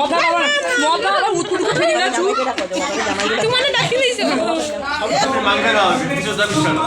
মজা বাবা মজা বাবা উৎকুট ফিরি না চু তোমার ডাকি দিছো মাংস না কিছু দাবি ছাড়া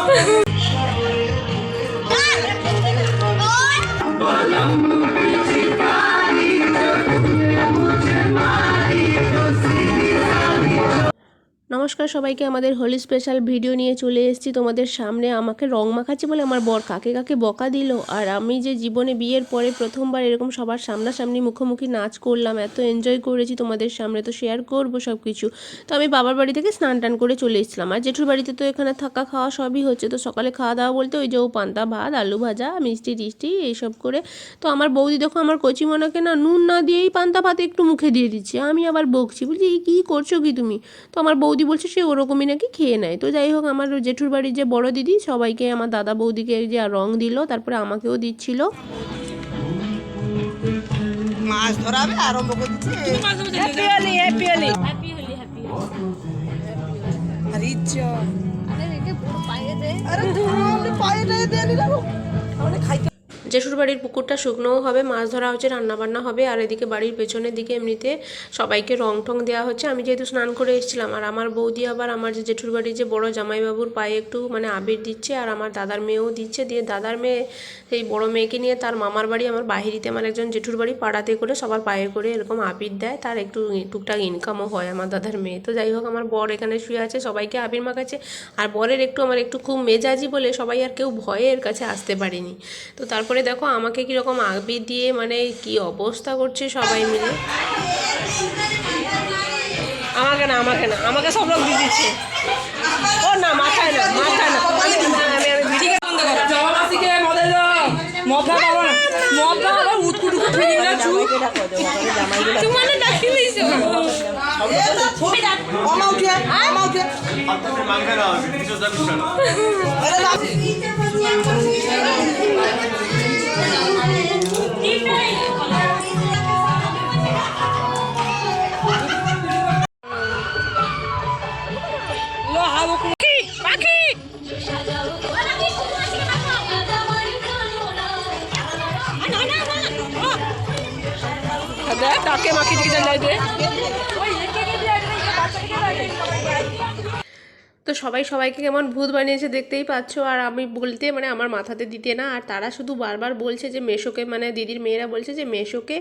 নমস্কার সবাইকে, আমাদের হোলি স্পেশাল ভিডিও নিয়ে চলে এসেছি তোমাদের সামনে। আমাকে রং মাখাচ্ছে বলে আমার বর কাকে কাকে বকা দিল। আর আমি যে জীবনে বিয়ের পরে প্রথমবার এরকম সবার সামনাসামনি মুখোমুখি নাচ করলাম, এত এনজয় করেছি তোমাদের সামনে তো শেয়ার করব সব কিছু তো আমি বাবার বাড়ি থেকে স্নান টান করে চলে এসেছিলাম। আর জেঠুর বাড়িতে তো এখানে থাকা খাওয়া সবই হচ্ছে। তো সকালে খাওয়া দাওয়া বলতে ওই যে ও পান্তা ভাত, আলু ভাজা, মিষ্টি টিষ্টি এইসব করে। তো আমার বৌদি দেখো আমার কচিমনাকে না নুন না দিয়েই পান্তা ভাত একটু মুখে দিয়ে দিচ্ছে। আমি আবার বকছি এই কী করছ কি তুমি? তো আমার বৌদি বলছে সে ওরকমই নাকি খেয়ে নেয়। তো যাই হোক আমার জেঠুর বাড়ির যে বড় দিদি সবাইকে আমার দাদা বৌদিকে যে রং দিল তারপরে আমাকেও দিচ্ছিল। মাছ ধরাবে আরম্ভ করছে happy Holi happy Holi happy Holi happy আরে এটা পায়ে দে আরে তুমি পায়ে নাই দেনি না মানে খাইতে জেঠুর বাড়ির পুকুরটা শুকনোও হবে, মাছ ধরা হচ্ছে, রান্নাবান্না হবে, আর এদিকে বাড়ির পেছনের দিকে এমনিতে সবাইকে রং টং দেওয়া হচ্ছে। আমি যেহেতু স্নান করে এসেছিলাম, আর আমার বৌদি আবার আমার যে জেঠুর বাড়ির যে বড় জামাইবাবুর পায়ে একটু মানে আবির দিচ্ছে, আর আমার দাদার মেয়েও দিচ্ছে। দিয়ে দাদার মেয়ে, সেই বড় মেয়েকে নিয়ে তার মামার বাড়ি, আমার বাহিরিতে আমার একজন জেঠুর বাড়ি পাড়াতে করে সবার পায়ে করে এরকম আবির দেয়। তার একটু টুকটাক ইনকামও হয় আমার দাদার মেয়ে। তো যাই হোক, আমার বর এখানে শুয়ে আছে, সবাইকে আবির মাখাচ্ছে। আর বরের একটু আমার একটু খুব মেজাজি বলে সবাই আর কেউ ভয়ে এর কাছে আসতে পারেনি। তো তারপরে দেখো, আমাকে কীরকম আবির দিয়ে মানে কি অবস্থা করছে সবাই মিলে। আমাকে না আমাকে না, আমাকে সব লোক দিয়ে দিচ্ছে। ও না, মাথায় না মাথায় না। আমি আমি ভিডিও বন্ধ করো। মদ মজা মজা বাবা উৎকুট ফিরি না চু তোমার ডাকি দিছো আমা উঠিয়া আমা উঠিয়া আপনাদের মাংস না কিছু দাবি ছাড়া লো মাখি দিকে যাই তো সবাই সবাইকে কেমন ভূত বানিয়েছে দেখতেই পাচ্ছ। আর আমি বলতে মানে আমার মাথাতে দিতে না, আর তারা শুধু বারবার বলছে যে মেশোকে মানে দিদির মেয়েরা বলছে যে মেশোকে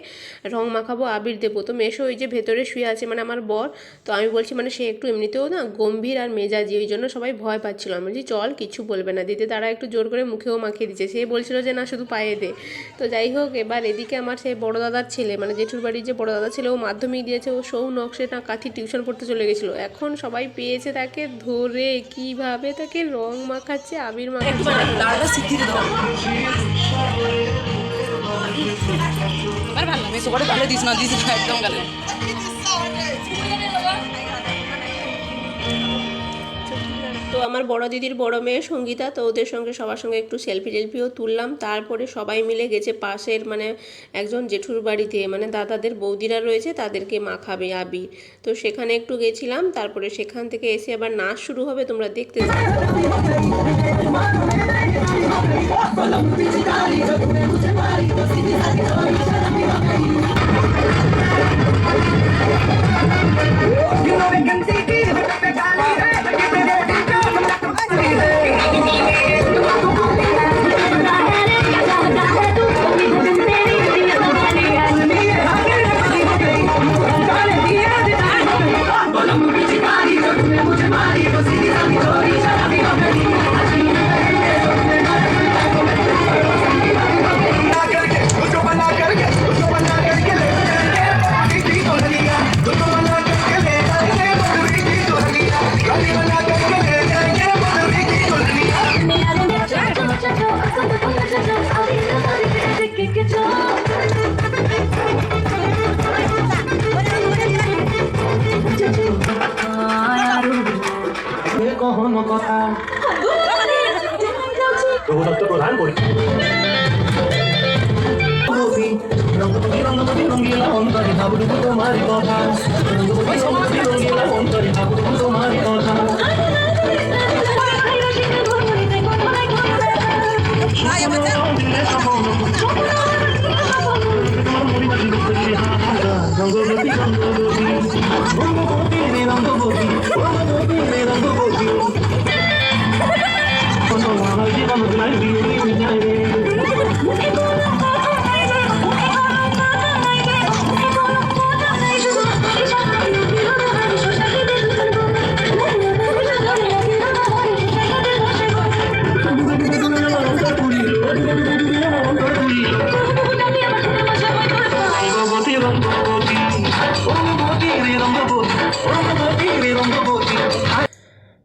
রং মাখাবো, আবির দেবো। তো মেশো ওই যে ভেতরে শুয়ে আছে মানে আমার বর। তো আমি বলছি মানে সে একটু এমনিতেও না গম্ভীর আর মেজাজি, ওই জন্য সবাই ভয় পাচ্ছিল। আমি বলছি, চল কিছু বলবে না। দিদি তারা একটু জোর করে মুখেও মাখিয়ে দিচ্ছে। সে বলছিল যে, না, শুধু পায়ে দে। তো যাই হোক, এবার এদিকে আমার সেই বড় দাদার ছেলে মানে জেঠুর বাড়ির যে বড় দাদা ছিল, ও মাধ্যমিক দিয়েছে। ও সৌ নকশে না কাঠি টিউশন পড়তে চলে গেছিল। এখন সবাই পেয়েছে তাকে ধরে কীভাবে তাকে রং মাখাচ্ছে আবির মাখাচ্ছে? ভালো দিস না দিস না একদম গালে। আমার বড় দিদির বড় মেয়ে সঙ্গীতা, তো ওদের সঙ্গে সবার সঙ্গে একটু সেলফি টেলফিও তুললাম। তারপরে সবাই মিলে গেছে পাশের মানে একজন জেঠুর বাড়িতে মানে দাদাদের বৌদিরা রয়েছে, তাদেরকে মাখাবে আবি। তো সেখানে একটু গেছিলাম, তারপরে সেখান থেকে এসে আবার নাচ শুরু হবে, তোমরা দেখতে থাকো। রঘুদত্ত প্রধান করি। তোমার কথা। তোমার কথা।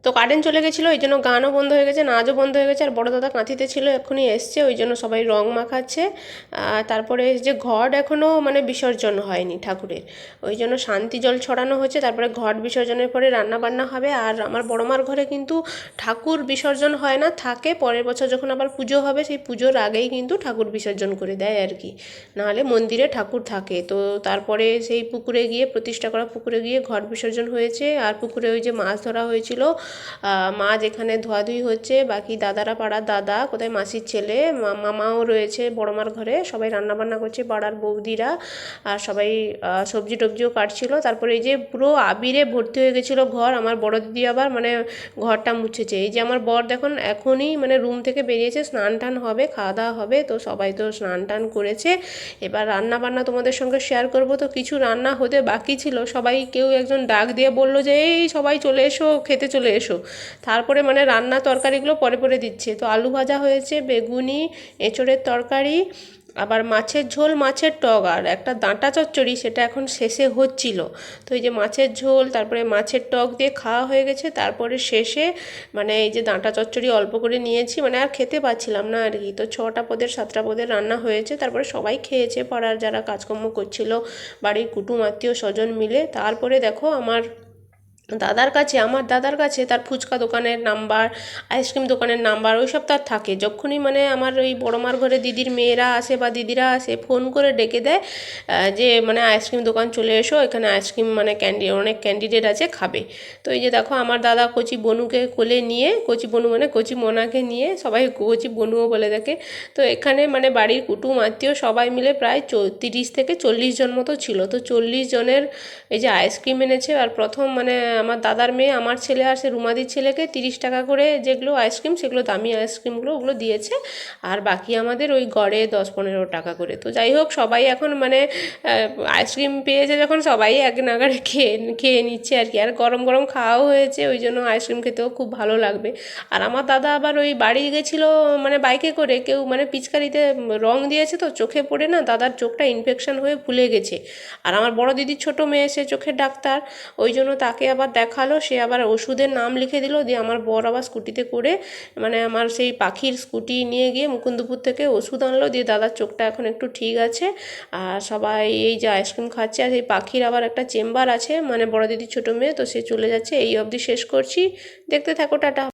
তো কারেন্ট চলে গেছিল ওই জন্য গানও বন্ধ হয়ে গেছে, নাচও বন্ধ হয়ে গেছে, আর বড় দাদা কাঁথিতে ছিল, এক্ষুনি এসছে, ওই জন্য সবাই রং মাখাচ্ছে। তারপরে যে ঘট এখনও মানে বিসর্জন হয়নি ঠাকুরের, ওই জন্য শান্তি জল ছড়ানো হচ্ছে, তারপরে ঘট বিসর্জনের পরে রান্না বান্না হবে, আর আমার বড়মার ঘরে কিন্তু ঠাকুর বিসর্জন হয় না, থাকে, পরের বছর যখন আবার পুজো হবে, সেই পুজোর আগেই কিন্তু ঠাকুর বিসর্জন করে দেয় আর কি, নাহলে মন্দিরে ঠাকুর থাকে। তো তারপরে সেই পুকুরে গিয়ে প্রতিষ্ঠা করা পুকুরে গিয়ে ঘট বিসর্জন হয়েছে, আর পুকুরে ওই যে মাছ ধরা হয়েছিল মাছ এখানে ধোয়াধুয়ি হচ্ছে, বাকি দাদারা পাড়ার দাদা, কোথায় মাসির ছেলে, মা- মামাও রয়েছে বড়মার ঘরে, সবাই রান্না বান্না করছে, পাড়ার বৌদিরা, আর সবাই সবজি টবজিও কাটছিল। তারপরে এই যে পুরো আবিরে ভর্তি হয়ে গেছিল ঘর, আমার বড় দিদি আবার মানে ঘরটা মুছেছে। এই যে আমার বর দেখুন, এখনই মানে রুম থেকে বেরিয়েছে, স্নান টান হবে, খাওয়া দাওয়া হবে, তো সবাই তো স্নান টান করেছে। এবার রান্না বান্না তোমাদের সঙ্গে শেয়ার করব। তো কিছু রান্না হতে বাকি ছিল, সবাই কেউ একজন ডাক দিয়ে বলল যে, এই সবাই চলে এসো, খেতে চলে এসো। তারপরে মানে রান্না তরকারিগুলো পরে পরে দিচ্ছে। তো আলু ভাজা হয়েছে, বেগুনি, এঁচড়ের তরকারি, আবার মাছের ঝোল, মাছের টক, আর একটা ডাঁটা চচ্চড়ি সেটা এখন শেষে হচ্ছিল। তো এই যে মাছের ঝোল, তারপরে মাছের টক দিয়ে খাওয়া হয়ে গেছে। তারপরে শেষে মানে এই যে ডাঁটা চচ্চড়ি অল্প করে নিয়েছি মানে আর খেতে পাচ্ছিলাম না আর কি। তো ছটা পদের, সাতটা পদের রান্না হয়েছে। তারপরে সবাই খেয়েছে, পাড়ার যারা কাজকর্ম করছিল, বাড়ির কুটুম, আত্মীয় স্বজন মিলে। তারপরে দেখো আমার দাদার কাছে, আমার দাদার কাছে তার ফুচকা দোকানের নাম্বার, আইসক্রিম দোকানের নাম্বার, ওইসব তার থাকে। যখনই মানে আমার ওই বড়মার ঘরে দিদির মেয়েরা আসে বা দিদিরা আসে, ফোন করে ডেকে দেয় যে মানে আইসক্রিম দোকান চলে এসো, এখানে আইসক্রিম মানে ক্যান্ডি, অনেক ক্যান্ডিডেট আছে, খাবে। তো এই যে দেখো, আমার দাদা কচি বনুকে কোলে নিয়ে, কচি বনু মানে কচি মোনাকে নিয়ে, সবাই কচি বনুও বলে দেখে তো এখানে মানে বাড়ির কুটুম, আত্মীয় সবাই মিলে প্রায় তিরিশ থেকে চল্লিশ জন মতো ছিল। তো চল্লিশ জনের এই যে আইসক্রিম এনেছে, আর প্রথম মানে আমার দাদার মেয়ে, আমার ছেলে আর সে রুমাদির ছেলেকে তিরিশ টাকা করে যেগুলো আইসক্রিম, সেগুলো দামি আইসক্রিমগুলো ওগুলো দিয়েছে। আর বাকি আমাদের ওই গড়ে দশ পনেরো টাকা করে। তো যাই হোক, সবাই এখন মানে আইসক্রিম পেয়েছে যখন সবাই এক নাগারে খেয়ে খেয়ে নিচ্ছে আর কি। আর গরম গরম খাওয়াও হয়েছে, ওই জন্য আইসক্রিম খেতেও খুব ভালো লাগবে। আর আমার দাদা আবার ওই বাড়ি গেছিল মানে বাইকে করে, কেউ মানে পিচকারিতে রং দিয়েছে তো, চোখে পড়ে না, দাদার চোখটা ইনফেকশন হয়ে ফুলে গেছে। আর আমার বড় দিদির ছোট মেয়ে, সে চোখের ডাক্তার, ওই জন্য তাকে আবার দেখাল, সে আবার ওষুধের নাম লিখে দিল, দিয়ে আমার বর আবার স্কুটিতে করে মানে আমার সেই পাখির স্কুটি নিয়ে গিয়ে মুকুন্দপুর থেকে ওষুধ আনলো, দিয়ে দাদার চোখটা এখন একটু ঠিক আছে। আর সবাই এই যে আইসক্রিম খাচ্ছে, আর সেই পাখির আবার একটা চেম্বার আছে মানে বড় দিদির ছোটো মেয়ে, তো সে চলে যাচ্ছে। এই অবধি শেষ করছি। দেখতে থাকো, টাটা।